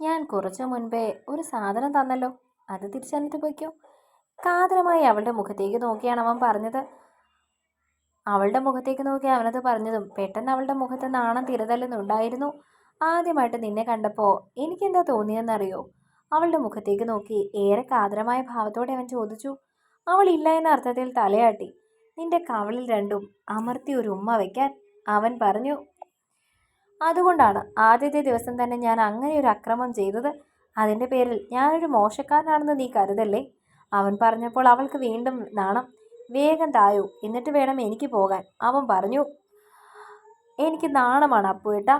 ഞാൻ കുറച്ചു മുൻപേ ഒരു സാധനം തന്നല്ലോ. അത് തിരിച്ചെന്നിട്ട് പോയിക്കോ. കാതരമായി അവളുടെ മുഖത്തേക്ക് നോക്കിയാണ് അവൻ പറഞ്ഞത്. അവളുടെ മുഖത്തേക്ക് നോക്കി അവനത് പറഞ്ഞതും പെട്ടെന്ന് അവളുടെ മുഖത്ത് നാണം തിരുതല്ലെന്നുണ്ടായിരുന്നു. ആദ്യമായിട്ട് നിന്നെ കണ്ടപ്പോൾ എനിക്കെന്താ തോന്നിയെന്നറിയോ? അവളുടെ മുഖത്തേക്ക് നോക്കി ഏറെ കാതരമായ ഭാവത്തോടെ അവൻ ചോദിച്ചു. അവൾ ഇല്ല എന്ന അർത്ഥത്തിൽ തലയാട്ടി. നിന്റെ കവളിൽ രണ്ടും അമർത്തി ഒരു ഉമ്മ വയ്ക്കാൻ അവൻ പറഞ്ഞു. അതുകൊണ്ടാണ് ആദ്യത്തെ ദിവസം തന്നെ ഞാൻ അങ്ങനെ ഒരു അക്രമം ചെയ്തത്. അതിന്റെ പേരിൽ ഞാനൊരു മോശക്കാരനാണെന്ന് നീ കരുതല്ലേ? അവൻ പറഞ്ഞപ്പോൾ അവൾക്ക് വീണ്ടും നാണം. വേഗം തായൂ എന്നിട്ട് വേണം എനിക്ക് പോകാൻ. അവൻ പറഞ്ഞു എനിക്ക് നാണമാണ് അപ്പുവേട്ട.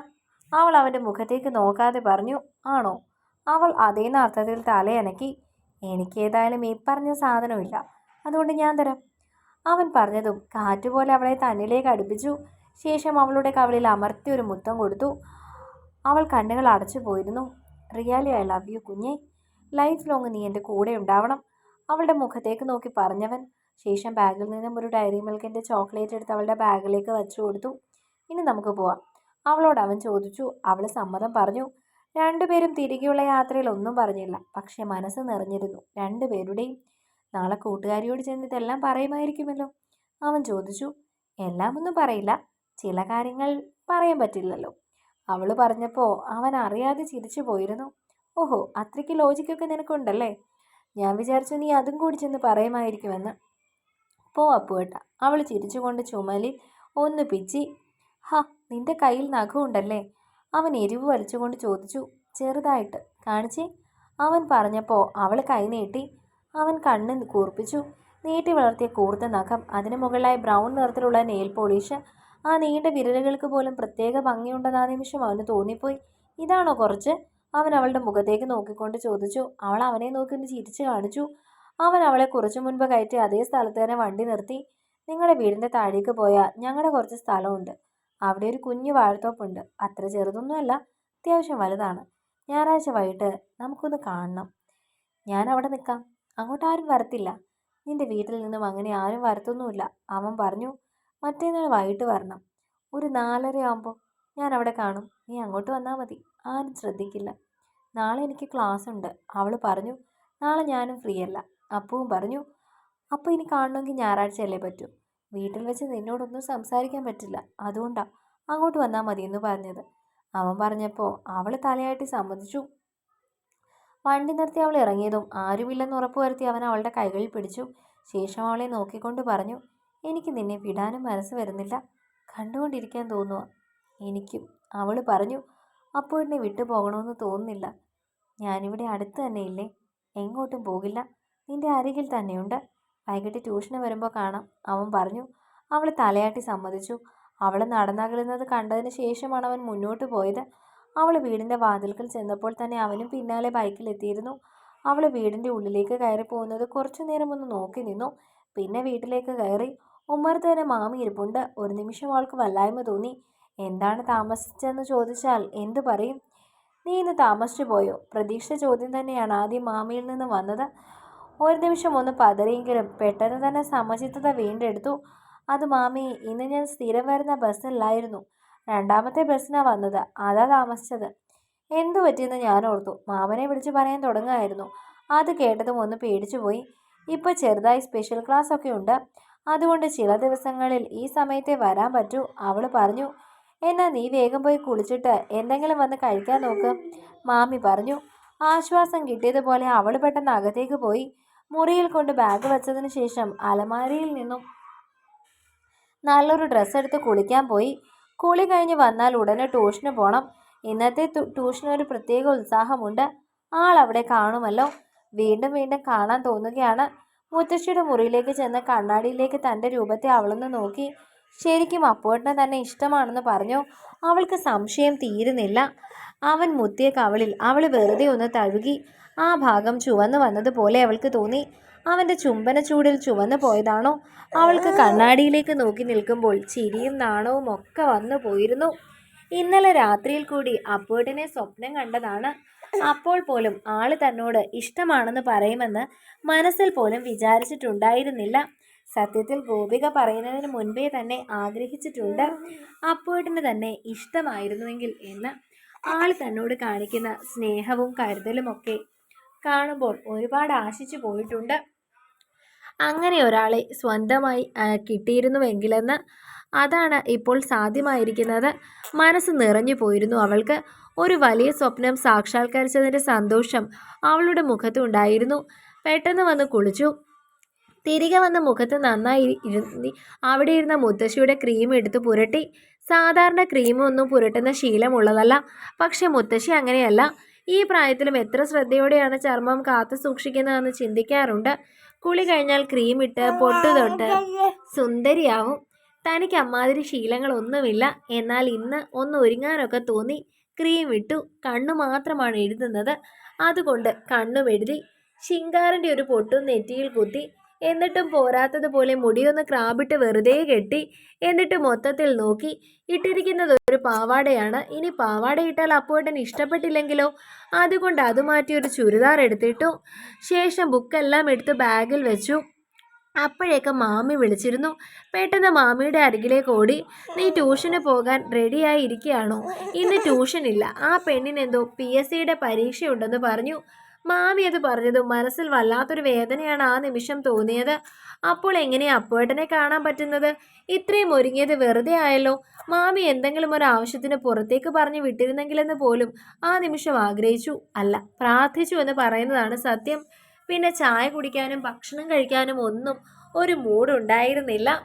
അവൾ അവന്റെ മുഖത്തേക്ക് നോക്കാതെ പറഞ്ഞു ആണോ? അവൾ അതേന്ന അർത്ഥത്തിൽ തലയനക്കി എനിക്കേതായാലും ഈ പറഞ്ഞ സാധനമില്ല. അതുകൊണ്ട് ഞാൻ തരാം. അവൻ പറഞ്ഞതും കാറ്റുപോലെ അവളെ തന്നിലേക്ക് അടുപ്പിച്ചു. ശേഷം അവളുടെ കവളിൽ അമർത്തി ഒരു മുത്തം കൊടുത്തു. അവൾ കണ്ണുകൾ അടച്ചു പോയിരുന്നു. റിയാലി ഐ ലവ് യു കുഞ്ഞെ. ലൈഫ് ലോങ് നീ എന്റെ കൂടെ ഉണ്ടാവണം. അവളുടെ മുഖത്തേക്ക് നോക്കി പറഞ്ഞവൻ. ശേഷം ബാഗിൽ നിന്നും ഒരു ഡയറി മിൽക്കിന്റെ ചോക്ലേറ്റ് എടുത്ത് അവളുടെ ബാഗിലേക്ക് വെച്ചു കൊടുത്തു. ഇനി നമുക്ക് പോവാം. അവളോട് അവൻ ചോദിച്ചു. അവൾ സമ്മതം പറഞ്ഞു. രണ്ടുപേരും തിരികെയുള്ള യാത്രയിൽ ഒന്നും പറഞ്ഞില്ല. പക്ഷേ മനസ്സ് നിറഞ്ഞിരുന്നു. രണ്ടുപേരുടെയും നാളെ കൂട്ടുകാരിയോട് ചെന്ന് ഇതെല്ലാം പറയുമായിരിക്കുമല്ലോ. അവൻ ചോദിച്ചു. എല്ലാം ഒന്നും പറയില്ല. ചില കാര്യങ്ങൾ പറയാൻ പറ്റില്ലല്ലോ. അവൾ പറഞ്ഞപ്പോൾ അവൻ അറിയാതെ ചിരിച്ചു പോയിരുന്നു. ഓഹോ അത്രയ്ക്ക് ലോജിക്കൊക്കെ നിനക്കുണ്ടല്ലേ? ഞാൻ വിചാരിച്ചു നീ അതും കൂടി ചെന്ന് പറയുമായിരിക്കുമെന്ന്. പോ അപ്പുവേട്ട അവൾ ചിരിച്ചുകൊണ്ട് ചുമലിൽ ഒന്ന് പിച്ചി. ഹ നിന്റെ കയ്യിൽ നഖമുണ്ടല്ലേ അവൻ എരിവ് വലിച്ചുകൊണ്ട് ചോദിച്ചു. ചെറുതായിട്ട്. കാണിച്ചേ. അവൻ പറഞ്ഞപ്പോൾ അവൾ കൈ നീട്ടി. അവൻ കണ്ണ് കൂർപ്പിച്ചു. നീട്ടി വളർത്തിയ കൂർത്ത നഖം അതിന് മുകളിലായി ബ്രൗൺ നിറത്തിലുള്ള നെയിൽ പോളിഷ് ആ നീണ്ട വിരലുകൾക്ക് പോലും പ്രത്യേക ഭംഗിയുണ്ടെന്ന് ആ നിമിഷം അവന് തോന്നിപ്പോയി. ഇതാണോ കുറച്ച്? അവൻ അവളുടെ മുഖത്തേക്ക് നോക്കിക്കൊണ്ട് ചോദിച്ചു. അവൾ അവനെ നോക്കി ഒന്ന് ചിരിച്ചു കാണിച്ചു. അവൻ അവളെ കുറച്ചു മുൻപ് കയറ്റി അതേ സ്ഥലത്ത് തന്നെ വണ്ടി നിർത്തി. നിങ്ങളുടെ വീടിന്റെ താഴേക്ക് പോയാൽ ഞങ്ങളുടെ കുറച്ച് സ്ഥലമുണ്ട്. അവിടെ ഒരു കുഞ്ഞു വാഴത്തോപ്പുണ്ട്. അത്ര ചെറുതൊന്നുമല്ല അത്യാവശ്യം വലുതാണ്. ഞായറാഴ്ച വൈകിട്ട് നമുക്കൊന്ന് കാണണം. ഞാൻ അവിടെ നിൽക്കാം. അങ്ങോട്ട് ആരും വരത്തില്ല. നിന്റെ വീട്ടിൽ നിന്നും അങ്ങനെ ആരും വരത്തൊന്നുമില്ല. അവൻ പറഞ്ഞു മറ്റേനാൾ വൈകിട്ട് വരണം. ഒരു നാലര ആകുമ്പോൾ ഞാൻ അവിടെ കാണും. നീ അങ്ങോട്ട് വന്നാൽ മതി. ആരും ശ്രദ്ധിക്കില്ല. നാളെ എനിക്ക് ക്ലാസ് ഉണ്ട്. അവൾ പറഞ്ഞു നാളെ ഞാനും ഫ്രീ അല്ല. അപ്പവും പറഞ്ഞു അപ്പോൾ ഇനി കാണണമെങ്കിൽ ഞായറാഴ്ച അല്ലേ പറ്റൂ. വീട്ടിൽ വെച്ച് നിന്നോടൊന്നും സംസാരിക്കാൻ പറ്റില്ല. അതുകൊണ്ടാണ് അങ്ങോട്ട് വന്നാൽ മതി എന്ന് പറഞ്ഞത്. അവൻ പറഞ്ഞപ്പോൾ അവൾ തലയാട്ടി സമ്മതിച്ചു. വണ്ടി നിർത്തി അവൾ ഇറങ്ങിയതും ആരുമില്ലെന്ന് ഉറപ്പുവരുത്തി അവൻ അവളുടെ കൈകളിൽ പിടിച്ചു. ശേഷം അവളെ നോക്കിക്കൊണ്ട് പറഞ്ഞു എനിക്ക് നിന്നെ വിടാനും മനസ്സ് വരുന്നില്ല. കണ്ടുകൊണ്ടിരിക്കാൻ തോന്നുക എനിക്കും അവൾ പറഞ്ഞു അപ്പോൾ എന്നെ വിട്ടു പോകണമെന്ന് തോന്നുന്നില്ല. ഞാനിവിടെ അടുത്ത് തന്നെ ഇല്ലേ? എങ്ങോട്ടും പോകില്ല. നിന്റെ അരികിൽ തന്നെയുണ്ട്. വൈകിട്ട് ട്യൂഷന് വരുമ്പോൾ കാണാം. അവൻ പറഞ്ഞു. അവൾ തലയാട്ടി സമ്മതിച്ചു. അവൾ നടന്നകലുന്നത് കണ്ടതിന് ശേഷമാണ് അവൻ മുന്നോട്ട് പോയത്. അവൾ വീടിന്റെ വാതിൽക്കൽ ചെന്നപ്പോൾ തന്നെ അവനും പിന്നാലെ ബൈക്കിലെത്തിയിരുന്നു അവൾ വീടിന്റെ ഉള്ളിലേക്ക് കയറി പോകുന്നത് കുറച്ചു നേരം ഒന്ന് നോക്കി നിന്നു. പിന്നെ വീട്ടിലേക്ക് കയറി ഉമ്മറത്ത് തന്നെ മാമി ഇരിപ്പുണ്ട്. ഒരു നിമിഷം ആൾക്ക് വല്ലായ്മ തോന്നി. എന്താണ് താമസിച്ചതെന്ന് ചോദിച്ചാൽ എന്തു പറയും? നീ ഇന്ന് താമസിച്ചു പോയോ? പ്രതീക്ഷ ചോദ്യം തന്നെയാണ് ആദ്യം മാമിയിൽ നിന്ന് വന്നത്. ഒരു നിമിഷം ഒന്ന് പതറിയെങ്കിലും പെട്ടെന്ന് തന്നെ സമചിത്തത വീണ്ടെടുത്തു. അത് മാമി ഇന്ന് ഞാൻ സ്ഥിരം വരുന്ന ബസ്സിലായിരുന്നു. രണ്ടാമത്തെ ബസ്സിനാണ് വന്നത്. അതാ താമസിച്ചത്. എന്തു പറ്റിയെന്ന് ഞാൻ ഓർത്തു. മാമനെ വിളിച്ച് പറയാൻ തുടങ്ങുമായിരുന്നു അത് കേട്ടതും ഒന്ന് പേടിച്ചു പോയി ഇപ്പോൾ ചെറുതായി സ്പെഷ്യൽ ക്ലാസ് ഒക്കെ ഉണ്ട്. അതുകൊണ്ട് ചില ദിവസങ്ങളിൽ ഈ സമയത്തെ വരാൻ പറ്റൂ. അവൾ പറഞ്ഞു എന്നാൽ നീ വേഗം പോയി കുളിച്ചിട്ട് എന്തെങ്കിലും വന്ന് കഴിക്കാൻ നോക്ക്. മാമി പറഞ്ഞു ആശ്വാസം കിട്ടിയതുപോലെ അവൾ പെട്ടെന്ന് അകത്തേക്ക് പോയി മുറിയിൽ കൊണ്ട് ബാഗ് വെച്ചതിന് ശേഷം അലമാരിയിൽ നിന്നും നല്ലൊരു ഡ്രസ്സ് എടുത്ത് കുളിക്കാൻ പോയി. കുളി കഴിഞ്ഞ് വന്നാൽ ഉടനെ ട്യൂഷന് പോകണം ഇന്നത്തെ ട്യൂഷന് ഒരു പ്രത്യേക ഉത്സാഹമുണ്ട്. ആൾ അവിടെ കാണുമല്ലോ. വീണ്ടും വീണ്ടും കാണാൻ തോന്നുകയാണ്. മുത്തശ്ശിയുടെ മുറിയിലേക്ക് ചെന്ന് കണ്ണാടിയിലേക്ക് തന്റെ രൂപത്തെ അവളൊന്ന് നോക്കി. ശരിക്കും അപ്പോട്ടിനെ തന്നെ ഇഷ്ടമാണെന്ന് പറഞ്ഞു. അവൾക്ക് സംശയം തീരുന്നില്ല. അവൻ മുത്തിയ കവളിൽ അവൾ വെറുതെ ഒന്ന് തഴുകി ആ ഭാഗം ചുവന്നു വന്നതുപോലെ അവൾക്ക് തോന്നി. അവന്റെ ചുംബന ചൂടിൽ ചുവന്നു പോയതാണോ? അവൾക്ക് കണ്ണാടിയിലേക്ക് നോക്കി നിൽക്കുമ്പോൾ ചിരിയും നാണവും ഒക്കെ വന്നു പോയിരുന്നു. ഇന്നലെ രാത്രിയിൽ കൂടി അപ്പോട്ടിനെ സ്വപ്നം കണ്ടതാണ്. അപ്പോൾ പോലും ആൾ തന്നോട് ഇഷ്ടമാണെന്ന് പറയുമെന്ന് മനസ്സിൽ പോലും വിചാരിച്ചിട്ടുണ്ടായിരുന്നില്ല. സത്യത്തിൽ ഗോപിക പറയുന്നതിന് മുൻപേ തന്നെ ആഗ്രഹിച്ചിട്ടുണ്ട് അപ്പോട്ടിന് തന്നെ ഇഷ്ടമായിരുന്നുവെങ്കിൽ എന്ന്. ആൾ തന്നോട് കാണിക്കുന്ന സ്നേഹവും കരുതലുമൊക്കെ കാണുമ്പോൾ ഒരുപാട് ആശിച്ചു പോയിട്ടുണ്ട്. അങ്ങനെ ഒരാളെ സ്വന്തമായി കിട്ടിയിരുന്നുവെങ്കിലെന്ന്. അതാണ് ഇപ്പോൾ സാധ്യമായിരിക്കുന്നത്. മനസ്സ് നിറഞ്ഞു പോയിരുന്നു അവൾക്ക്. ഒരു വലിയ സ്വപ്നം സാക്ഷാത്കരിച്ചതിന്റെ സന്തോഷം അവളുടെ മുഖത്തുണ്ടായിരുന്നു പെട്ടെന്ന് വന്ന് കുളിച്ചു. തിരികെ വന്ന് മുഖത്ത് നന്നായി ഇരുന്നി അവിടെ ഇരുന്ന മുത്തശ്ശിയുടെ ക്രീം എടുത്ത് പുരട്ടി. സാധാരണ ക്രീമൊന്നും പുരട്ടുന്ന ശീലമുള്ളതല്ല പക്ഷെ മുത്തശ്ശി അങ്ങനെയല്ല. ഈ പ്രായത്തിലും എത്ര ശ്രദ്ധയോടെയാണ് ചർമ്മം കാത്തു സൂക്ഷിക്കുന്നതെന്ന് ചിന്തിക്കാറുണ്ട്. കുളി കഴിഞ്ഞാൽ ക്രീം ഇട്ട് പൊട്ട് തൊട്ട് സുന്ദരിയാവും. തനിക്ക് അമ്മാതിരി ശീലങ്ങളൊന്നുമില്ല. എന്നാൽ ഇന്ന് ഒന്ന് ഒരുങ്ങാനൊക്കെ തോന്നി. ക്രീം ഇട്ടു കണ്ണു മാത്രമാണ് എഴുതുന്നത്. അതുകൊണ്ട് കണ്ണും എഴുതി ശിങ്കാറിന്റെ ഒരു പൊട്ടും നെറ്റിയിൽ കുത്തി എന്നിട്ടും പോരാത്തതുപോലെ മുടിയൊന്ന് ക്രാബിട്ട് വെറുതെ കെട്ടി എന്നിട്ട് മൊത്തത്തിൽ നോക്കി ഇട്ടിരിക്കുന്നത് ഒരു പാവാടയാണ്. ഇനി പാവാട ഇട്ടാൽ അപ്പോട്ടൻ ഇഷ്ടപ്പെട്ടില്ലെങ്കിലോ? അതുകൊണ്ട് അത് മാറ്റി ഒരു ചുരിദാർ എടുത്തിട്ടു. ശേഷം ബുക്കെല്ലാം എടുത്ത് ബാഗിൽ വെച്ചു. അപ്പോഴേക്ക് മാമി വിളിച്ചിരുന്നു. പെട്ടെന്ന് മാമിയുടെ അരികിലേക്ക് ഓടി. നീ ട്യൂഷന് പോകാൻ റെഡിയായി ഇരിക്കുകയാണോ ഇന്ന് ട്യൂഷൻ ഇല്ല. ആ പെണ്ണിനെന്തോ പി എസ് സിയുടെ പരീക്ഷയുണ്ടെന്ന് പറഞ്ഞു. മാമി അത് പറഞ്ഞതും മനസ്സിൽ വല്ലാത്തൊരു വേദനയാണ് ആ നിമിഷം തോന്നിയത്. അപ്പോൾ എങ്ങനെയാ അപ്പോട്ടനെ കാണാൻ പറ്റുന്നത്? ഇത്രയും ഒരുങ്ങിയത് വെറുതെ ആയല്ലോ. മാമി എന്തെങ്കിലും ഒരു ആവശ്യത്തിന് പുറത്തേക്ക് പറഞ്ഞു വിട്ടിരുന്നെങ്കിലെന്ന് പോലും ആ നിമിഷം ആഗ്രഹിച്ചു. അല്ല പ്രാർത്ഥിച്ചു എന്ന് പറയുന്നതാണ് സത്യം. പിന്നെ ചായ കുടിക്കാനും ഭക്ഷണം കഴിക്കാനും ഒന്നും ഒരു മൂടുണ്ടായിരുന്നില്ല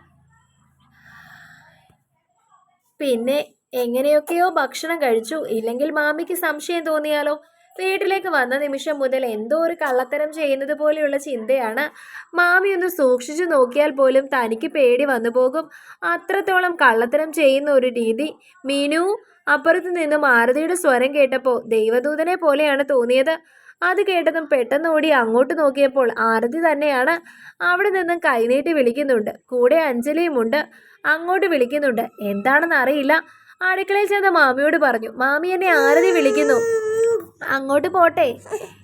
പിന്നെ എങ്ങനെയൊക്കെയോ ഭക്ഷണം കഴിച്ചു. ഇല്ലെങ്കിൽ മാമിക്ക് സംശയം തോന്നിയാലോ? വീട്ടിലേക്ക് വന്ന നിമിഷം മുതൽ എന്തോ ഒരു കള്ളത്തരം ചെയ്യുന്നത് പോലെയുള്ള ചിന്തയാണ്. മാമി ഒന്ന് സൂക്ഷിച്ചു നോക്കിയാൽ പോലും തനിക്ക് പേടി വന്നു പോകും. അത്രത്തോളം കള്ളത്തരം ചെയ്യുന്ന ഒരു രീതി. മീനു അപ്പുറത്ത് നിന്ന് മാരുതിയുടെ സ്വരം കേട്ടപ്പോൾ ദൈവദൂതനെ പോലെയാണ് തോന്നിയത്. അത് കേട്ടതും പെട്ടെന്ന് ഓടി അങ്ങോട്ട് നോക്കിയപ്പോൾ ആരതി തന്നെയാണ് അവിടെ നിന്നും കൈനീട്ടി വിളിക്കുന്നുണ്ട്. കൂടെ അഞ്ജലിയും ഉണ്ട്. അങ്ങോട്ട് വിളിക്കുന്നുണ്ട്. എന്താണെന്ന് അറിയില്ല. അടുക്കളയിൽ ചെന്ന് മാമിയോട് പറഞ്ഞു മാമി എന്നെ ആരതി വിളിക്കുന്നു. അങ്ങോട്ട് പോട്ടെ.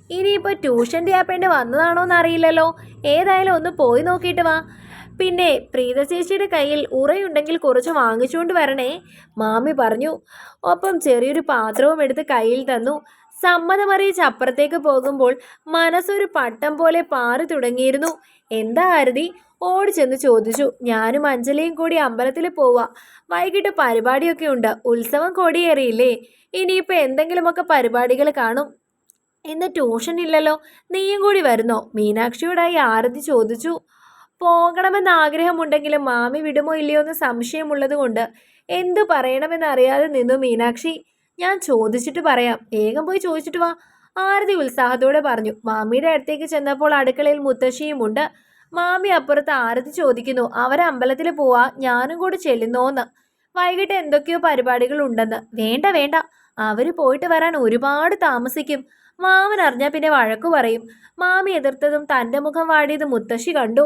ഇനിയിപ്പോൾ ട്യൂഷൻ ധ്യാപേണ്ടി വന്നതാണോ എന്നറിയില്ലല്ലോ. ഏതായാലും ഒന്ന് പോയി നോക്കിയിട്ട് വാ. പിന്നെ പ്രീത ചേച്ചിയുടെ കയ്യിൽ ഉറയുണ്ടെങ്കിൽ കുറച്ച് വാങ്ങിച്ചുകൊണ്ട് വരണേ. മാമി പറഞ്ഞു. ഒപ്പം ചെറിയൊരു പാത്രവും എടുത്ത് കയ്യിൽ തന്നു. സമ്മതമറിയിച്ച് അപ്പുറത്തേക്ക് പോകുമ്പോൾ മനസ്സൊരു പട്ടം പോലെ പാറി തുടങ്ങിയിരുന്നു. എന്താ ആരതി ഓടി ചെന്ന് ചോദിച്ചു. ഞാനും അഞ്ജലിയും കൂടി അമ്പലത്തിൽ പോവാ. വൈകിട്ട് പരിപാടിയൊക്കെ ഉണ്ട്. ഉത്സവം കൊടിയേറിയില്ലേ? ഇനിയിപ്പോൾ എന്തെങ്കിലുമൊക്കെ പരിപാടികൾ കാണും. ഇന്ന് ട്യൂഷൻ ഇല്ലല്ലോ. നീയും കൂടി വരുന്നോ? മീനാക്ഷിയോടായി ആരതി ചോദിച്ചു. പോകണമെന്ന് ആഗ്രഹമുണ്ടെങ്കിലും മാമി വിടുമോ ഇല്ലയോ എന്ന് സംശയമുള്ളതുകൊണ്ട് എന്തു പറയണമെന്നറിയാതെ നിന്നു മീനാക്ഷി. ഞാൻ ചോദിച്ചിട്ട് പറയാം. വേഗം പോയി ചോദിച്ചിട്ട് വാ. ആരതി ഉത്സാഹത്തോടെ പറഞ്ഞു. മാമിയുടെ അടുത്തേക്ക് ചെന്നപ്പോൾ അടുക്കളയിൽ മുത്തശ്ശിയുമുണ്ട് മാമി അപ്പുറത്ത് ആരതി ചോദിക്കുന്നു. അവരെ അമ്പലത്തിൽ പോവാ. ഞാനും കൂടി ചെല്ലുന്നോന്ന്. വൈകിട്ട് എന്തൊക്കെയോ പരിപാടികൾ ഉണ്ടെന്ന്. വേണ്ട വേണ്ട. അവർ പോയിട്ട് വരാൻ ഒരുപാട് താമസിക്കും. മാമൻ അറിഞ്ഞാൽ പിന്നെ വഴക്കു പറയും. മാമി എതിർത്തതും തന്റെ മുഖം വാടിയത് മുത്തശ്ശി കണ്ടു.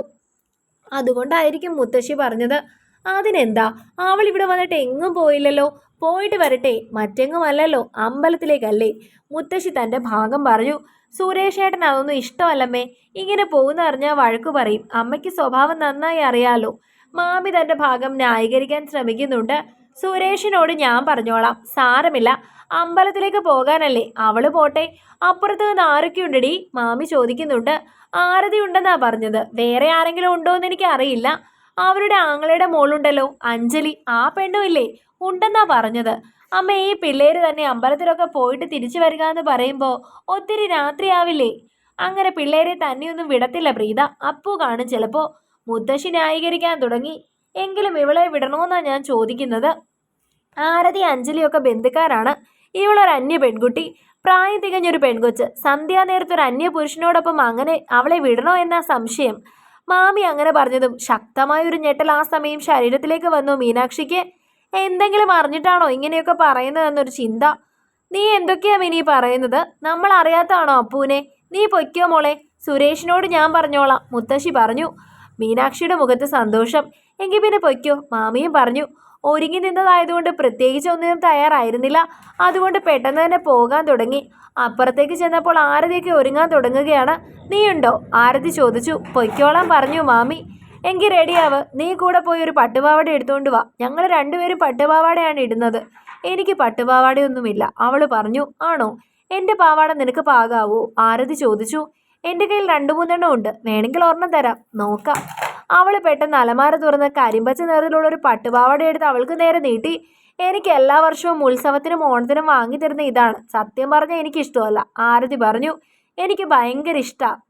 അതുകൊണ്ടായിരിക്കും മുത്തശ്ശി പറഞ്ഞത്. അതിനെന്താ? അവൾ ഇവിടെ വന്നിട്ട് എങ്ങും പോയില്ലല്ലോ. പോയിട്ട് വരട്ടെ. മറ്റെങ്ങുമല്ലല്ലോ. അമ്പലത്തിലേക്കല്ലേ. മുത്തശ്ശി തന്റെ ഭാഗം പറഞ്ഞു. സുരേഷ് ഏട്ടൻ അതൊന്നും ഇഷ്ടമല്ലമ്മേ. ഇങ്ങനെ പോകുന്ന അറിഞ്ഞാൽ വഴക്കു പറയും. അമ്മയ്ക്ക് സ്വഭാവം നന്നായി അറിയാലോ. മാമി തന്റെ ഭാഗം ന്യായീകരിക്കാൻ ശ്രമിക്കുന്നുണ്ട്. സുരേഷിനോട് ഞാൻ പറഞ്ഞോളാം. സാരമില്ല. അമ്പലത്തിലേക്ക് പോകാനല്ലേ. അവൾ പോട്ടെ. അപ്പുറത്ത് നിന്ന് ആരൊക്കെയുണ്ടടി? മാമി ചോദിക്കുന്നുണ്ട്. ആരതി ഉണ്ടെന്നാ പറഞ്ഞത്. വേറെ ആരെങ്കിലും ഉണ്ടോ എന്ന് എനിക്ക് അറിയില്ല അവരുടെ ആങ്ങളയുടെ മോളുണ്ടല്ലോ. അഞ്ജലി ആ പെണ്ണും ഇല്ലേ ഉണ്ടെന്നാ പറഞ്ഞത്. അമ്മ ഈ പിള്ളേര് തന്നെ അമ്പലത്തിലൊക്കെ പോയിട്ട് തിരിച്ചു വരിക എന്ന് പറയുമ്പോൾ ഒത്തിരി രാത്രിയാവില്ലേ? അങ്ങനെ പിള്ളേരെ തന്നെയൊന്നും വിടത്തില്ല പ്രീത. അപ്പു കാണും ചിലപ്പോൾ മുത്തശ്ശി ന്യായീകരിക്കാൻ തുടങ്ങി. എങ്കിലും ഇവളെ വിടണമെന്നാണ് ഞാൻ ചോദിക്കുന്നത്. ആരതി അഞ്ജലിയൊക്കെ ബന്ധുക്കാരാണ്. ഇവളൊരു അന്യ പെൺകുട്ടി. പ്രായം തികഞ്ഞൊരു പെൺകൊച്ച്. സന്ധ്യാനേരത്ത് ഒരു അന്യ പുരുഷനോടൊപ്പം അങ്ങനെ അവളെ വിടണോ എന്ന സംശയം. മാമി അങ്ങനെ പറഞ്ഞതും ശക്തമായ ഒരു ഞെട്ടൽ ആ സമയം ശരീരത്തിലേക്ക് വന്നു. മീനാക്ഷിക്ക് എന്തെങ്കിലും അറിഞ്ഞിട്ടാണോ ഇങ്ങനെയൊക്കെ പറയുന്നതെന്നൊരു ചിന്ത. നീ എന്തൊക്കെയാ മിനി പറയുന്നത്? നമ്മൾ അറിയാത്താണോ അപ്പൂനെ? നീ പൊയ്ക്കോ മോളെ. സുരേഷിനോട് ഞാൻ പറഞ്ഞോളാം മുത്തശ്ശി പറഞ്ഞു. മീനാക്ഷിയുടെ മുഖത്ത് സന്തോഷം. എങ്കിൽ പിന്നെ പൊയ്ക്കോ മാമിയും പറഞ്ഞു. ഒരുങ്ങി നിന്നതായതുകൊണ്ട് പ്രത്യേകിച്ച് ഒന്നിനും തയ്യാറായിരുന്നില്ല. അതുകൊണ്ട് പെട്ടെന്ന് തന്നെ പോകാൻ തുടങ്ങി. അപ്പുറത്തേക്ക് ചെന്നപ്പോൾ ആരതിയൊക്കെ ഒരുങ്ങാൻ തുടങ്ങുകയാണ്. നീയുണ്ടോ? ആരതി ചോദിച്ചു. പൊയ്ക്കോളാൻ പറഞ്ഞു മാമി. എങ്കിൽ റെഡിയാവ്. നീ കൂടെ പോയി ഒരു പട്ടുപാവാട എടുത്തുകൊണ്ട് വാ. ഞങ്ങൾ രണ്ടുപേരും പട്ടുപാവാടയാണ് ഇടുന്നത്. എനിക്ക് പട്ടുപാവാടയൊന്നുമില്ല അവൾ പറഞ്ഞു. ആണോ? എന്റെ പാവാട നിനക്ക് പാകാവോ? ആരതി ചോദിച്ചു. എന്റെ കയ്യിൽ രണ്ടു മൂന്നെണ്ണം ഉണ്ട്. വേണമെങ്കിൽ ഒരെണ്ണം തരാം. നോക്കാം. അവൾ പെട്ടെന്ന് അലമാര തുറന്ന് കരിമ്പച്ച നിറത്തിലുള്ള ഒരു പട്ടുപാവാട എടുത്ത് അവൾക്ക് നേരെ നീട്ടി. എനിക്ക് എല്ലാ വർഷവും ഉത്സവത്തിനും ഓണത്തിനും വാങ്ങി തരുന്ന ഇതാണ്. സത്യം പറഞ്ഞാൽ എനിക്ക് ഇഷ്ടമല്ല ആരതി പറഞ്ഞു എനിക്ക് ഭയങ്കര ഇഷ്ടമാണ്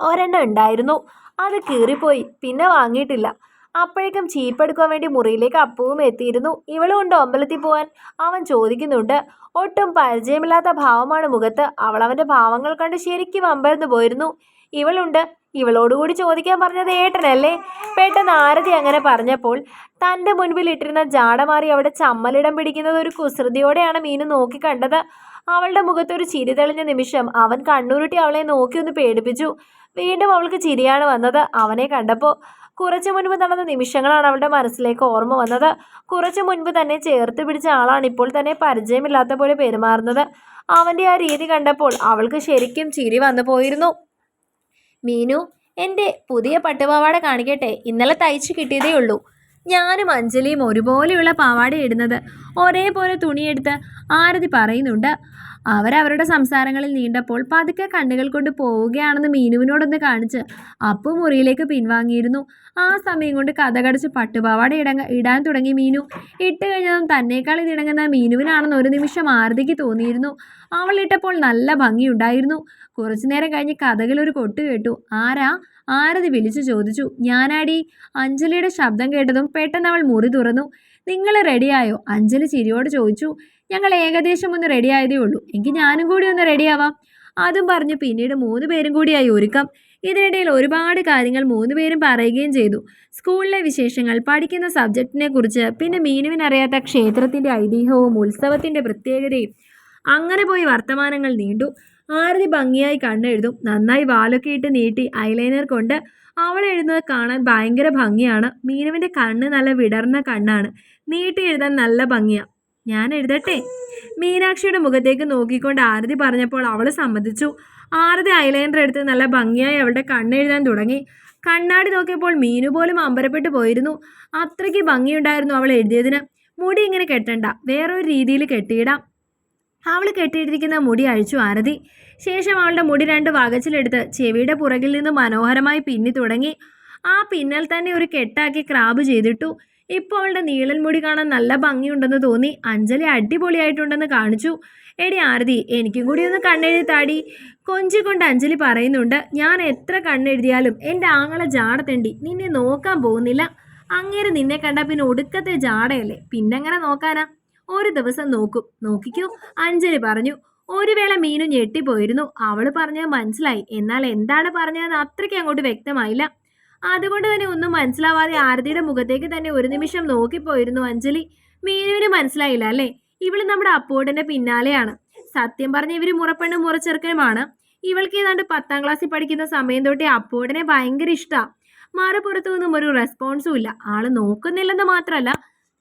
ഒരെണ്ണം ഉണ്ടായിരുന്നു. അത് കീറിപ്പോയി. പിന്നെ വാങ്ങിയിട്ടില്ല. അപ്പോഴേക്കും ചീപ്പെടുക്കാൻ വേണ്ടി മുറിയിലേക്ക് അപ്പവും എത്തിയിരുന്നു. ഇവളും ഉണ്ട് അമ്പലത്തിൽ പോവാൻ. അവൻ ചോദിക്കുന്നുണ്ട് ഒട്ടും പരിചയമില്ലാത്ത ഭാവമാണ് മുഖത്ത്. അവൾ അവന്റെ ഭാവങ്ങൾ കണ്ട് ശരിക്കും അമ്പരന്ന് പോയിരുന്നു. ഇവളുണ്ട് ഇവളോടുകൂടി ചോദിക്കാൻ പറഞ്ഞത് ഏട്ടനല്ലേ? പെട്ടെന്ന് ആരതി അങ്ങനെ പറഞ്ഞപ്പോൾ തന്റെ മുൻപിൽ ഇട്ടിരുന്ന ജാട മാറി അവിടെ ചമ്മലിടം പിടിക്കുന്നത് ഒരു കുസൃതിയോടെയാണ് മീനു നോക്കി കണ്ടത്. അവളുടെ മുഖത്തൊരു ചിരി തെളിഞ്ഞ നിമിഷം അവൻ കണ്ണുരുട്ടി അവളെ നോക്കി ഒന്ന് പേടിപ്പിച്ചു. വീണ്ടും അവൾക്ക് ചിരിയാണ് വന്നത്. അവനെ കണ്ടപ്പോൾ കുറച്ചു മുൻപ് നടന്ന നിമിഷങ്ങളാണ് അവളുടെ മനസ്സിലേക്ക് ഓർമ്മ വന്നത്. കുറച്ചു മുൻപ് തന്നെ ചേർത്ത് പിടിച്ച ആളാണ് ഇപ്പോൾ തന്നെ പരിചയമില്ലാത്ത പോലെ പെരുമാറുന്നത്. അവന്റെ ആ രീതി കണ്ടപ്പോൾ അവൾക്ക് ശരിക്കും ചിരി വന്നു പോയിരുന്നു. മീനു എന്റെ പുതിയ പട്ടുപാവാട കാണിക്കട്ടെ. ഇന്നലെ തയ്ച്ച് കിട്ടിയതേ ഉള്ളൂ. ഞാനും അഞ്ജലിയും ഒരുപോലെയുള്ള പാവാട ഇടുന്നത്. ഒരേപോലെ തുണിയെടുത്ത് ആരതി പറയുന്നുണ്ട് അവരവരുടെ സംസാരങ്ങളിൽ നീണ്ടപ്പോൾ പതുക്കെ കണ്ണുകൾ കൊണ്ട് പോവുകയാണെന്ന് മീനുവിനോടൊന്ന് കാണിച്ച് അപ്പു മുറിയിലേക്ക് പിൻവാങ്ങിയിരുന്നു. ആ സമയം കൊണ്ട് കഥകടച്ച് പട്ടുപാവാട ഇടങ്ങ ഇടാൻ തുടങ്ങി മീനു. ഇട്ട് കഴിഞ്ഞതും തന്നേക്കാൾ ഇതിടങ്ങുന്ന മീനുവിനാണെന്ന് ഒരു നിമിഷം ആരതിക്ക് തോന്നിയിരുന്നു. അവൾ ഇട്ടപ്പോൾ നല്ല ഭംഗിയുണ്ടായിരുന്നു. കുറച്ചു നേരം കഴിഞ്ഞ് കഥകളൊരു കൊട്ട് കേട്ടു. ആരാ? ആരതി വിളിച്ചു ചോദിച്ചു. ഞാനാടി. അഞ്ജലിയുടെ ശബ്ദം കേട്ടതും പെട്ടെന്ന് അവൾ മുറി തുറന്നു. നിങ്ങൾ റെഡിയായോ? അഞ്ജലി ചിരിയോട് ചോദിച്ചു. ഞങ്ങൾ ഏകദേശം ഒന്ന് റെഡിയായതേ ഉള്ളൂ. എങ്കിൽ ഞാനും കൂടി ഒന്ന് റെഡിയാവാം. അതും പറഞ്ഞു പിന്നീട് മൂന്ന് പേരും കൂടിയായി ഒരുക്കം. ഇതിനിടയിൽ ഒരുപാട് കാര്യങ്ങൾ മൂന്ന് പേരും പറയുകയും ചെയ്തു. സ്കൂളിലെ വിശേഷങ്ങൾ പഠിക്കുന്ന സബ്ജക്റ്റിനെ കുറിച്ച് പിന്നെ മീനുവിനറിയാത്ത ക്ഷേത്രത്തിന്റെ ഐതിഹ്യവും ഉത്സവത്തിന്റെ പ്രത്യേകതയും. അങ്ങനെ പോയി വർത്തമാനങ്ങൾ നീണ്ടു. ആരതി ഭംഗിയായി കണ്ണെഴുതും. നന്നായി വാലൊക്കെ ഇട്ട് നീട്ടി ഐലൈനർ കൊണ്ട് അവൾ എഴുതുന്നത് കാണാൻ ഭയങ്കര ഭംഗിയാണ്. മീനുവിന്റെ കണ്ണ് നല്ല വിടർന്ന കണ്ണാണ്. നീട്ടി എഴുതാൻ നല്ല ഭംഗിയാണ് ഞാൻ എഴുതട്ടെ? മീനാക്ഷിയുടെ മുഖത്തേക്ക് നോക്കിക്കൊണ്ട് ആരതി പറഞ്ഞപ്പോൾ അവൾ സമ്മതിച്ചു. ആരതി ഐലൈനർ എടുത്ത് നല്ല ഭംഗിയായി അവളുടെ കണ്ണെഴുതാൻ തുടങ്ങി. കണ്ണാടി നോക്കിയപ്പോൾ മീനു പോലും അമ്പരപ്പെട്ടു പോയിരുന്നു. അത്രയ്ക്ക് ഭംഗിയുണ്ടായിരുന്നു അവൾ എഴുതിയതിന്. മുടി ഇങ്ങനെ കെട്ടണ്ട. വേറൊരു രീതിയിൽ കെട്ടിയിടാം. അവൾ കെട്ടിയിട്ടിരിക്കുന്ന മുടി അഴിച്ചു ആരതി. ശേഷം അവളുടെ മുടി രണ്ട് വകച്ചിലെടുത്ത് ചെവിയുടെ പുറകിൽ നിന്ന് മനോഹരമായി പിന്നി തുടങ്ങി. ആ പിന്നൽ തന്നെ ഒരു കെട്ടാക്കി ക്രാബ് ചെയ്തിട്ടു. ഇപ്പോൾ അവളുടെ നീളൻ മുടി കാണാൻ നല്ല ഭംഗിയുണ്ടെന്ന് തോന്നി. അഞ്ജലി അടിപൊളിയായിട്ടുണ്ടെന്ന് കാണിച്ചു. എടി ആരതി എനിക്കും കൂടി ഒന്ന് കണ്ണെഴുതി താടി. കൊഞ്ചിക്കൊണ്ട് അഞ്ജലി പറയുന്നുണ്ട് ഞാൻ എത്ര കണ്ണെഴുതിയാലും എന്റെ ആങ്ങളെ ജാടത്തേണ്ടി നിന്നെ നോക്കാൻ പോകുന്നില്ല. അങ്ങേര് നിന്നെ കണ്ട പിന്നെ ഒടുക്കത്തെ ജാടയല്ലേ? പിന്നെങ്ങനെ നോക്കാനാ? ഒരു ദിവസം നോക്കും. നോക്കിക്കോ. അഞ്ജലി പറഞ്ഞു ഒരു വേള മീനു ഞെട്ടിപ്പോയിരുന്നു. അവൾ പറഞ്ഞത് മനസ്സിലായി. എന്നാൽ എന്താണ് പറഞ്ഞതെന്ന് അത്രയ്ക്ക് അങ്ങോട്ട് വ്യക്തമായില്ല. അതുകൊണ്ട് തന്നെ ഒന്നും മനസ്സിലാവാതെ ആരതിയുടെ മുഖത്തേക്ക് തന്നെ ഒരു നിമിഷം നോക്കിപ്പോയിരുന്നു അഞ്ജലി. മീനുവിന് മനസ്സിലായില്ല അല്ലേ? ഇവൾ നമ്മുടെ അപ്പോടിന്റെ പിന്നാലെയാണ്. സത്യം പറഞ്ഞ ഇവർ മുറപ്പെണ്ണും മുറച്ചെറുക്കനുമാണ്. ഇവൾക്ക് ഏതാണ്ട് പത്താം ക്ലാസ്സിൽ പഠിക്കുന്ന സമയം തൊട്ടേ അപ്പോടനെ ഭയങ്കര ഇഷ്ടമാണ് മറുപുറത്തു നിന്നും ഒരു റെസ്പോൺസും ഇല്ല. ആൾ നോക്കുന്നില്ലെന്ന് മാത്രമല്ല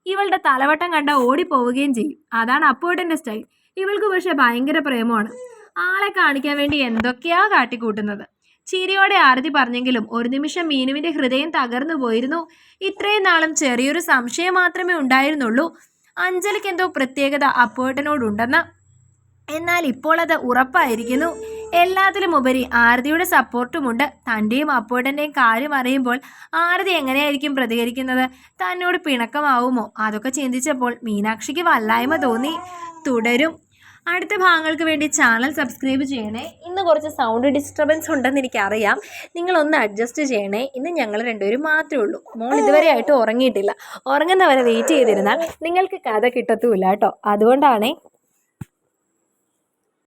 ഇവളുടെ തലവട്ടം കണ്ട ഓടിപ്പോവുകയും ചെയ്യും. അതാണ് അപ്പോട്ടന്റെ സ്റ്റൈൽ. ഇവൾക്ക് പക്ഷേ ഭയങ്കര പ്രേമമാണ്. ആളെ കാണിക്കാൻ വേണ്ടി എന്തൊക്കെയാ കാട്ടിക്കൂട്ടുന്നത്? ചിരിയോടെ ആരതി പറഞ്ഞെങ്കിലും ഒരു നിമിഷം മീനുവിന്റെ ഹൃദയം തകർന്നു പോയിരുന്നു. ഇത്രയും നാളും ചെറിയൊരു സംശയം മാത്രമേ ഉണ്ടായിരുന്നുള്ളൂ. അഞ്ജലിക്ക് എന്തോ പ്രത്യേകത അപ്പോട്ടനോടുണ്ടെന്ന് എന്നാൽ ഇപ്പോൾ അത് ഉറപ്പായിരിക്കുന്നു. എല്ലാത്തിലും ഉപരി ആരതിയുടെ സപ്പോർട്ടുമുണ്ട്. തന്റെയും അപ്പോട്ടന്റെയും കാര്യം അറിയുമ്പോൾ ആരതി എങ്ങനെയായിരിക്കും പ്രതികരിക്കുന്നത്? തന്നോട് പിണക്കമാവുമോ? അതൊക്കെ ചിന്തിച്ചപ്പോൾ മീനാക്ഷിക്ക് വല്ലായ്മ തോന്നി. തുടരും. അടുത്ത ഭാഗങ്ങൾക്ക് വേണ്ടി ചാനൽ സബ്സ്ക്രൈബ് ചെയ്യണേ. ഇന്ന് കുറച്ച് സൗണ്ട് ഡിസ്റ്റർബൻസ് ഉണ്ടെന്ന് എനിക്കറിയാം. നിങ്ങളൊന്ന് അഡ്ജസ്റ്റ് ചെയ്യണേ. ഇന്ന് ഞങ്ങൾ രണ്ടുപേരും മാത്രമേ ഉള്ളൂ. മോൾ ഇതുവരെ ആയിട്ട് ഉറങ്ങിയിട്ടില്ല. ഉറങ്ങുന്നവരെ വെയിറ്റ് ചെയ്തിരുന്നാൽ നിങ്ങൾക്ക് കഥ കിട്ടത്തുമില്ല കേട്ടോ. അതുകൊണ്ടാണേ